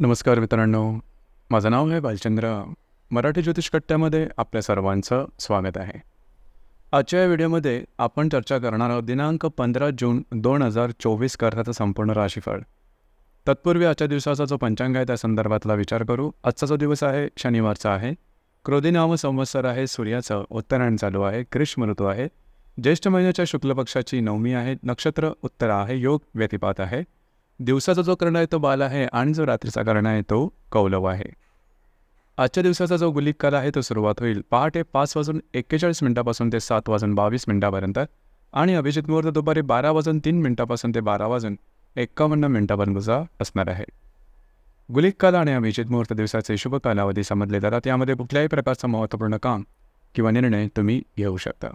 नमस्कार मित्रांनो. माझं नाव आहे बालचंद्र. मराठी ज्योतिष कट्ट्यामध्ये आपल्या सर्वांचं स्वागत आहे. आजच्या या व्हिडिओमध्ये आपण चर्चा करणार आहोत दिनांक पंधरा जून दोन हजार चोवीस करताचं संपूर्ण राशीफळ. तत्पूर्वी आजच्या दिवसाचा जो पंचांग आहे त्या संदर्भातला विचार करू. आजचा जो दिवस आहे शनिवारचा आहे. क्रोधी नाम संवत्सर आहे सूर्याचं उत्तरायण चालू आहे ग्रीष्म ऋतू आहे. ज्येष्ठ महिन्याच्या शुक्ल पक्षाची नवमी आहे नक्षत्र उत्तर आहे योग व्यतिपात आहे. दिवसाचा जो कर्ण आहे तो बाल आहे आणि जो रात्रीचा कर्ण आहे तो कौलव आहे. आजच्या दिवसाचा जो गुलिक काल आहे तो सुरुवात होईल. पहाटे पाच वाजून एक्केचाळीस मिनिटापासून ते सात वाजून बावीस मिनिटापर्यंत आणि अभिजित मुहूर्त दुपारी बारा वाजून तीन मिनिटापासून ते बारा वाजून एक्कावन्न मिनिटापर्यंतचा असणार आहे. गुलिक काल आणि अभिजित मुहूर्त दिवसाचे शुभ कालावधी समजले जातात. यामध्ये कुठल्याही प्रकारचं महत्त्वपूर्ण काम किंवा निर्णय तुम्ही घेऊ शकता.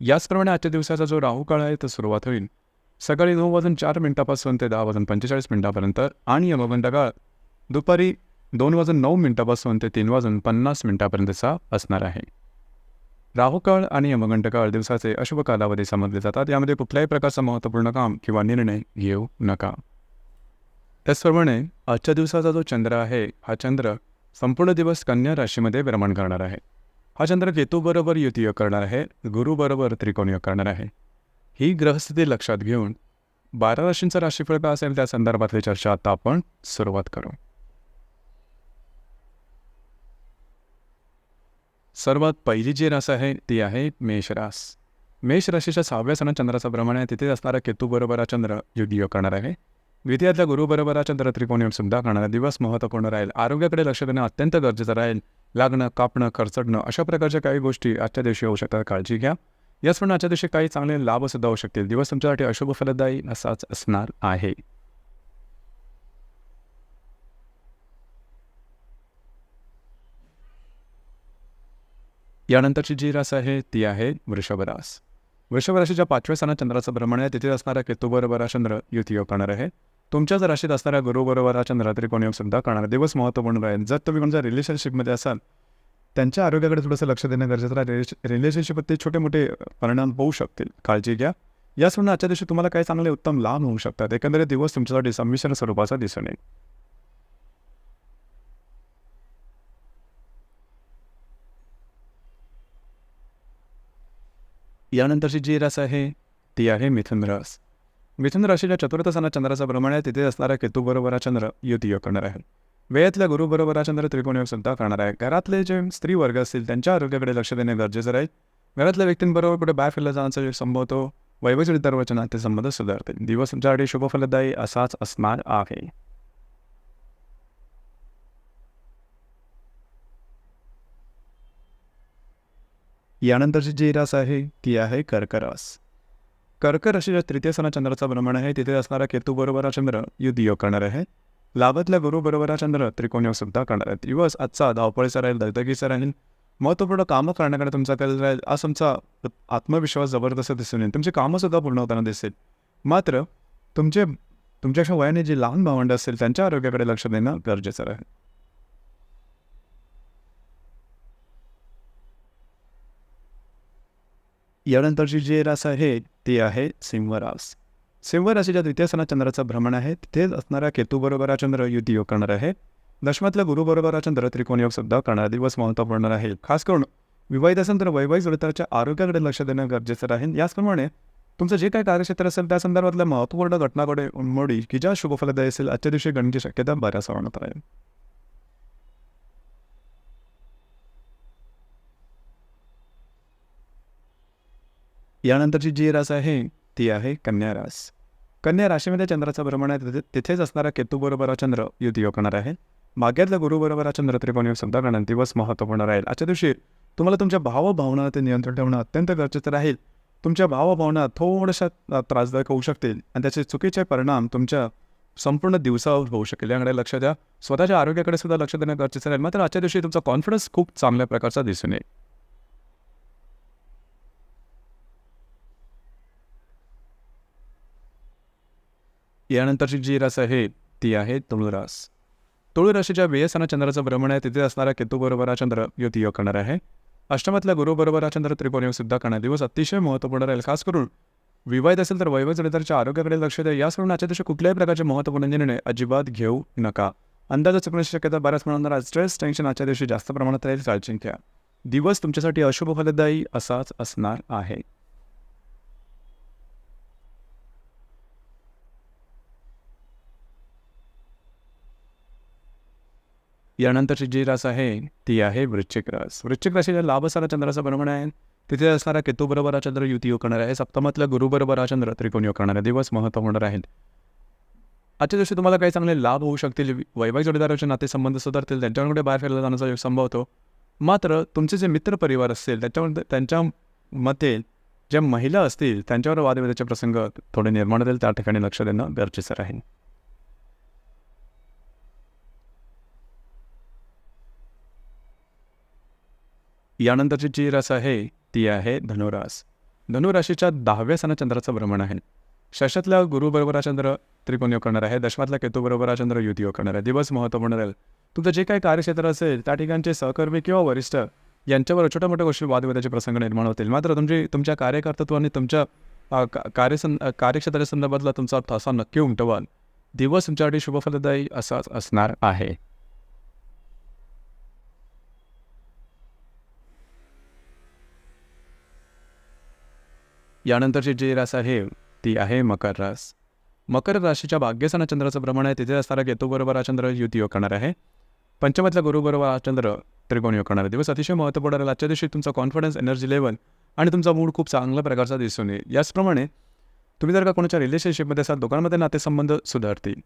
याचप्रमाणे आजच्या दिवसाचा जो राहू काळ आहे तो सुरुवात होईल. सकाळी नऊ वाजून चार मिनिटापासून ते दहा वाजून पंचेचाळीस मिनिटापर्यंत आणि यमगंड काळ दुपारी दोन वाजून नऊ मिनिटापासून ते तीन वाजून पन्नास मिनिटापर्यंतचा असणार आहे. राहुकाळ आणि यमगंटकाळ दिवसाचे अशुभ कालावधी समजले जातात. यामध्ये कुठल्याही प्रकारचं महत्त्वपूर्ण काम किंवा निर्णय घेऊ नका. त्याचप्रमाणे आजच्या दिवसाचा जो चंद्र आहे हा चंद्र संपूर्ण दिवस कन्या राशीमध्ये भ्रमण करणार आहे. हा चंद्र केतूबरोबर युतीयोग करणार आहे गुरुबरोबर त्रिकोणयोग करणार आहे. ही ग्रहस्थिती लक्षात घेऊन बारा राशींचं राशीफळ काय असेल त्या संदर्भातली चर्चा आता आपण सुरुवात करू. सर्वात पहिली जी रास आहे ती आहे मेषरास मेष राशीच्या सहाव्या सणात चंद्राचा भ्रमण आहे. तिथे असणारा केतूबरोबर हा चंद्र युगयोग करणार आहे. द्वितीयातल्या गुरुबरोबर हा चंद्र त्रिकोणी सुद्धा करणारा दिवस महत्त्वपूर्ण राहील. आरोग्याकडे लक्ष देणं अत्यंत गरजेचं राहील. लागणं कापणं खरचडणं अशा प्रकारच्या काही गोष्टी आजच्या दिवशी होऊ शकतात. काळजी घ्या. याचप्रमाणे आजच्या दिवशी काही चांगले लाभसुद्धा होऊ शकतील. दिवस तुमच्यासाठी अशुभ फलदायी असाच असणार आहे. यानंतरची जी रास आहे ती आहे वृषभ रास. वृषभ राशीच्या पाचव्या स्थानात चंद्राचं भ्रमण आहे. तिथे असणारा केतूबरोबर हा चंद्र युतीयोग करणार आहे. तुमच्याच राशीत असणाऱ्या गुरुबरोबर हा चंद्र त्रिकोणयोग सुद्धा करणार दिवस महत्त्वपूर्ण राहील जर तुम्ही कोणत्या रिलेशनशिपमध्ये असाल त्यांच्या आरोग्याकडे थोडंसं लक्ष देणं गरजेचं राहील रिलेशनशिपमध्ये छोटे मोठे परिणाम होऊ शकतील काळजी घ्या. याचप्रमाणे आजच्या दिवशी तुम्हाला काही चांगले उत्तम लाभ होऊ शकतात. एकंदरीत दिवस तुमच्यासाठी संमिश्र स्वरूपाचा दिसून येईल. यानंतरची जी रास आहे ती आहे मिथुन रास. मिथुन राशीच्या चतुर्थ स्थानात चंद्राचा भ्रमण आहे तिथे असणारा केतूबरोबर हा चंद्र युती करणार आहे. वेळेतल्या गुरुबरोबर हा चंद्र त्रिकोणयोग सुद्धा करणार आहे. घरातले जे स्त्री वर्ग असतील त्यांच्या आरोग्याकडे लक्ष देणे गरजेचं राहील. घरातल्या व्यक्तींबरोबर कुठे बाय फिरला जाण्याचा जे संभव तो वैभवचरित दरवचनात ते संबंध सुधारतील. दिवस तुमच्यासाठी शुभफलदायी असाच असणार आहे. यानंतरची जी रास आहे ती आहे कर्करस कर्क राशीच्या तृतीय सणा चंद्राचा भ्रमण आहे. तिथे असणारा केतू बरोबर हा चंद्र युद्धयोग करणार आहे. लाभातल्या गुरु बरोबर चंद्र त्रिकोणी सुद्धा करणार आहेत. दिवस आजचा धावपळीचा राहील दगदगीचा राहील महत्त्वपूर्ण कामं करण्याकडे तुमचा कल राहील आज तुमचा आत्मविश्वास जबरदस्त दिसून येईल. तुमची कामंसुद्धा पूर्ण होताना दिसेल. मात्र तुमचे तुमच्यापेक्षा वयाने जे लहान भावंड असेल त्यांच्या आरोग्याकडे लक्ष देणं गरजेचं राहील. यानंतरची जी रास आहे ती आहे सिंहरास. सिंह राशीच्या द्वितीय सणात चंद्राचं भ्रमण आहे. तिथेच असणाऱ्या केतूबरोबर हा चंद्र युती योग करणार आहे. दशमातल्या गुरुबरोबर हा चंद्र त्रिकोण योग सुद्धा करणारा दिवस महत्त्वपूर्ण आहे खास करून विवाहित असेल तर वैवाहिक जोडीदाराच्या आरोग्याकडे लक्ष देणं गरजेचं राहील. याचप्रमाणे तुमचं जे काही कार्यक्षेत्र असेल त्या संदर्भातल्या महत्त्वपूर्ण घटनाकडे उन्मोडी की ज्या शुभफलदायी असेल आजच्या दिवशी गणची शक्यता बऱ्याच प्रमाणात राहील यानंतरची जी रास आहे ती आहे कन्या रास. कन्या राशीमध्ये चंद्राचं भ्रमण आहे. तिथेच असणारा केतूबरोबर हा चंद्र युतीयोग करणार आहे. माग्यातल्या गुरुबरोबर हा चंद्र त्रिकोणयोग सुद्धा गणन दिवस महत्त्वपूर्ण राहील. आजच्या दिवशी तुम्हाला तुमच्या भावभावना ते नियंत्रण ठेवणं अत्यंत गरजेचं राहील. तुमच्या भावभावना थोड्याशा त्रासदायक होऊ शकतील आणि त्याचे चुकीचे परिणाम तुमच्या संपूर्ण दिवसावर होऊ शकेल. याकडे लक्ष द्या. स्वतःच्या आरोग्याकडे सुद्धा लक्ष देणं गरजेचं राहील. मात्र आजच्या दिवशी तुमचा कॉन्फिडन्स खूप चांगल्या प्रकारचा दिसून येईल. यानंतरची जी रास आहे ती आहे तुळुरास. तुळू राशीच्या वेयसना चंद्राचं भ्रमण आहे तिथे असणारा केतूबरोबर हा चंद्र युती योग करणार आहे. अष्टमातल्या गुरुबरोबर हा चंद्र त्रिकोणयोग सुद्धा करणार. दिवस अतिशय महत्त्वपूर्ण राहील. खास करून विवाहित असेल तर वैवाहिक जोडीदाराच्या आरोग्याकडे लक्ष द्या. याच करून आजच्या दिवशी कुठल्याही प्रकारचे महत्त्वपूर्ण निर्णय अजिबात घेऊ नका. अंदाज चुकण्याची शक्यता बऱ्याच प्रमाणात स्ट्रेस टेन्शन आजच्या दिवशी जास्त प्रमाणात राहील. काळजी घ्या. दिवस तुमच्यासाठी अशुभ फलदायी असाच असणार आहे. यानंतरची जी रास आहे ती आहे वृश्चिक रास. वृश्चिक राशीच्या लाभ असणारा चंद्राचा भ्रमण आहे तिथे असणारा केतू बरोबर हा चंद्र युती योग करणार आहे सप्तमातला गुरु बरोबर हा चंद्र त्रिकोण योग करणार आहे दिवस होणार आहेत. आजच्या दिवशी तुम्हाला काही चांगले लाभ होऊ शकतील वैवाहिक जोडीदाराचे नातेसंबंध सुधारतील त्यांच्याकडे बाहेर फिरायला जाण्याचा योग संभव होतो. मात्र तुमचे जे मित्र परिवार असतील त्याच्यामध्ये त्यांच्या मते ज्या महिला असतील त्यांच्यावर वादविवादाचे प्रसंग थोडे निर्माण होतील त्या ठिकाणी लक्ष देणं गरजेचं राहील. यानंतरची जी रास आहे ती आहे धनुरास. धनुराशीच्या दहाव्या सणा चंद्राचं भ्रमण आहे. शशातल्या गुरुबरोबर हा चंद्र त्रिकोण योग करणार आहे दशमातल्या केतूबरोबर हा चंद्र युती योग करणार आहे. दिवस महत्त्वपूर्ण राहील तुमचं जे काही कार्यक्षेत्र असेल त्या ठिकाणचे सहकर्मी किंवा वरिष्ठ यांच्यावर छोट्या मोठ्या गोष्टी वादविवादाचे प्रसंग निर्माण होतील. मात्र तुमची तुमच्या कार्यकर्तृत्व आणि तुमच्या कार्यसं कार्यक्षेत्राच्या संदर्भातला तुमचा ठसा नक्की उमटवाल दिवस तुमच्यासाठी शुभफलदायी असाच असणार आहे. यानंतरची जी रास आहे ती आहे मकर रास. मकर राशीच्या भाग्यसना चंद्राचं प्रमाण आहे तिथे असणारा केतूबरोबर हा चंद्र युती योग करणार आहे. पंचमातला गुरुबरोबर हा चंद्र त्रिकोण योग करणार आहे दिवस. अतिशय महत्त्वपूर्ण राहील आजच्या दिवशी तुमचा कॉन्फिडन्स एनर्जी लेवल आणि तुमचा मूड खूप चांगल्या प्रकारचा दिसून येईल. याचप्रमाणे तुम्ही जर का कोणाच्या रिलेशनशिपमध्ये असाल दोघांमध्ये नातेसंबंध सुधारतील.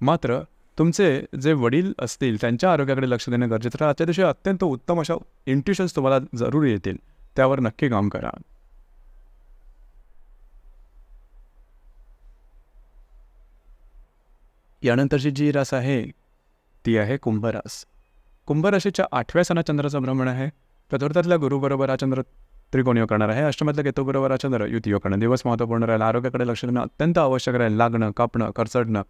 मात्र तुमचे जे वडील असतील त्यांच्या आरोग्याकडे लक्ष देणं गरजेचं आजच्या दिवशी अत्यंत उत्तम अशा इंट्युशन्स तुम्हाला जरूर येतील. त्यावर नक्की काम करा. यानंतरची जी रास आहे ती आहे कुंभरास. कुंभराशीच्या आठव्या सणा चंद्राचं भ्रमण आहे. चतुर्थातल्या गुरुबरोबर हा चंद्र त्रिकोण योग करणार आहे. अष्टमातल्या केतूबरोबर हा चंद्र युती योग करणं दिवस महत्त्वपूर्ण राहील. आरोग्याकडे लक्ष देणं अत्यंत आवश्यक राहील. लागणं कापणं खरचडणं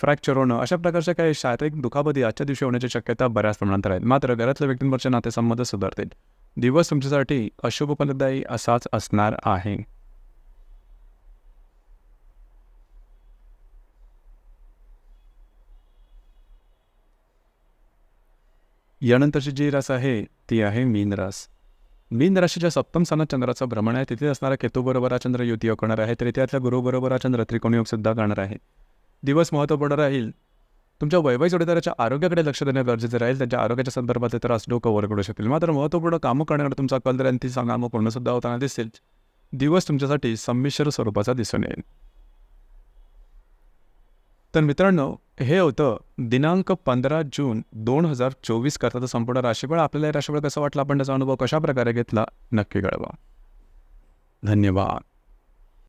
फ्रॅक्चर होणं अशा प्रकारच्या काही शारीरिक दुखापती आजच्या दिवशी होण्याची शक्यता बऱ्याच प्रमाणात राहील. मात्र घरातल्या व्यक्तींवरचे नातेसंबंध सुधारतील. दिवस तुमच्यासाठी अशुभफलदायी असाच असणार आहे. यानंतरची जी रास आहे ती आहे मीन रास. मीन राशीच्या सप्तम स्थानात चंद्राचं भ्रमण आहे. तिथे असणारा केतूबरोबर हा चंद्र युती करणार आहे. तृतीयातल्या गुरुबरोबर हा चंद्र त्रिकोण सुद्धा करणार आहे. दिवस महत्त्वपूर्ण राहील. तुमच्या वैवाहिक जोडीदाराच्या आरोग्याकडे लक्ष देणं गरजेचं राहील. त्यांच्या आरोग्याच्या संदर्भात त्रास डोकं वर करू शकतील मात्र महत्त्वपूर्ण कामं करण्यावर तुमचा कल राहील ती कामं पूर्णसुद्धा होताना दिसेल. दिवस तुमच्यासाठी संमिश्र स्वरूपाचा दिसून येईल. तर मित्रांनो हे होतं दिनांक पंधरा जून दोन हजार चोवीस करताचं संपूर्ण राशीफळ आपल्याला हे राशीफळ कसं वाटलं? आपण त्याचा अनुभव कशा प्रकारे घेतला? नक्की कळवा. धन्यवाद.